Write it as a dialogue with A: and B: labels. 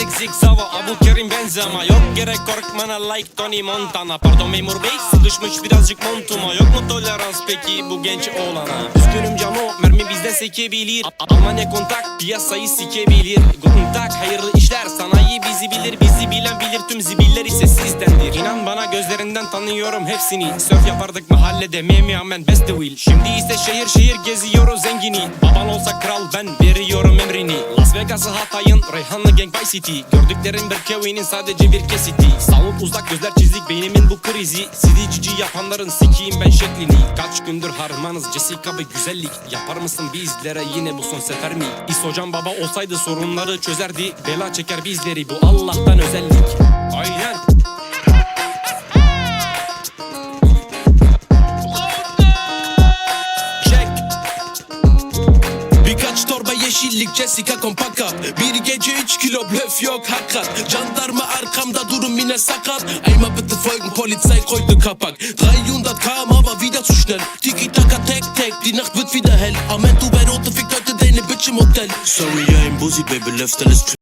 A: Zigzava Abu Kerim Benzema. Yok gerek korkmana like Tony Montana. Pardon memur bey sıkışmış birazcık montuma. Yok mu tolerans peki bu genç oğlana? Üzgünüm cano mermi bizden sekebilir. A- Almanya kontak piyasayı sikebilir. Guten Tag hayırlı işler sanayi bizi bilir. Bizi bilen bilir tüm zibiller ise sizdendir. İnan bana gözlerinden tanıyorum hepsini. Surf yapardık mahallede Miami Amen Best the Wheel Şimdi ise şehir şehir geziyoruz zengini. Baban olsa kral ben veriyorum emrini Las Vegas'ı Hatay'ın Reyhanlı Gang Vice City. Gördüklerim bir Kevin'in sadece bir kesiti. Sound uzak gözler çizik beynimin bu krizi. Sizi cici yapanların sikiyim ben şeklini. Kaç gündür harmanız Jessica bir güzellik. Yapar mısın bizlere yine bu son sefer mi? İs hocam baba olsaydı sorunları çözerdi. Bela çeker bizleri bu Allah'tan özellik. Aynen
B: yeşillik Jessica kompaka. Bir gece 3 kilo blöf yok hakikat Jandarma arkamda durum yine sakat Einmal bitte folgen Polizei koydu kapak. 300 aber wieder zu schnell Tiki taka tek tek die Nacht wird wieder hell Amen du bei rote fickt heute deine Bitch im Hotel Sorry I'm busy baby left alles